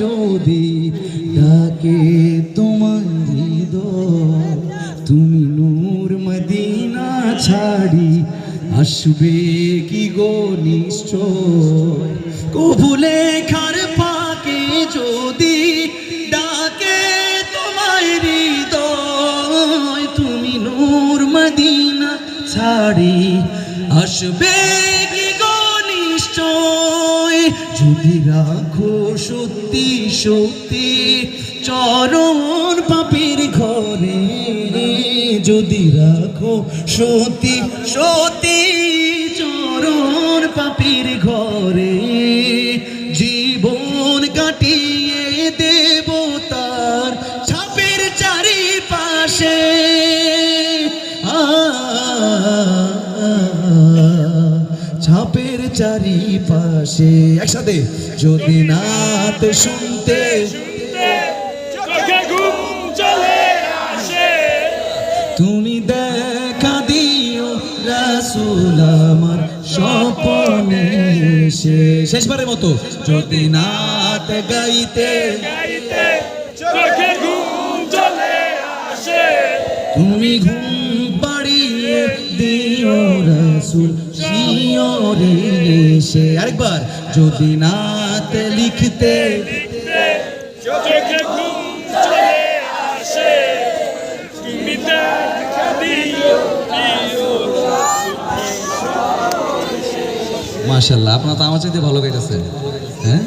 যদি ডাকে তোমার হৃদয়, তুমি নূর মদিনা ছাড়ি, আসবে কি গো নিশ্চয়? কবুলে খার পাকে যদি ডাকে তোমায় হৃদয়, তুমি নূর মদিনা ছাড়ি, আসবে যদি রাখো সত্যি সত্যি চরণ পাপের ঘরে, যদি রাখো সত্যি সত্যি চরণ পাপের ঘরে, জীবন কাটিয়ে দেব তার ছাপের চারিপাশে চারিপাশে। একসাথে। যদি নাত শুনতে তুমি দেখা দিও রাসুল আমার স্বপনে শেষবারের মতো। যদি নাত গাইতে তুমি ঘুম পাড়িয়ে দিও রাসুল শিওরে এসে আরেকবার যদি নাত লিখতে মাশাল্লাহ আপনার তো আমার চাইতে ভালো গাইতেছে হ্যাঁ?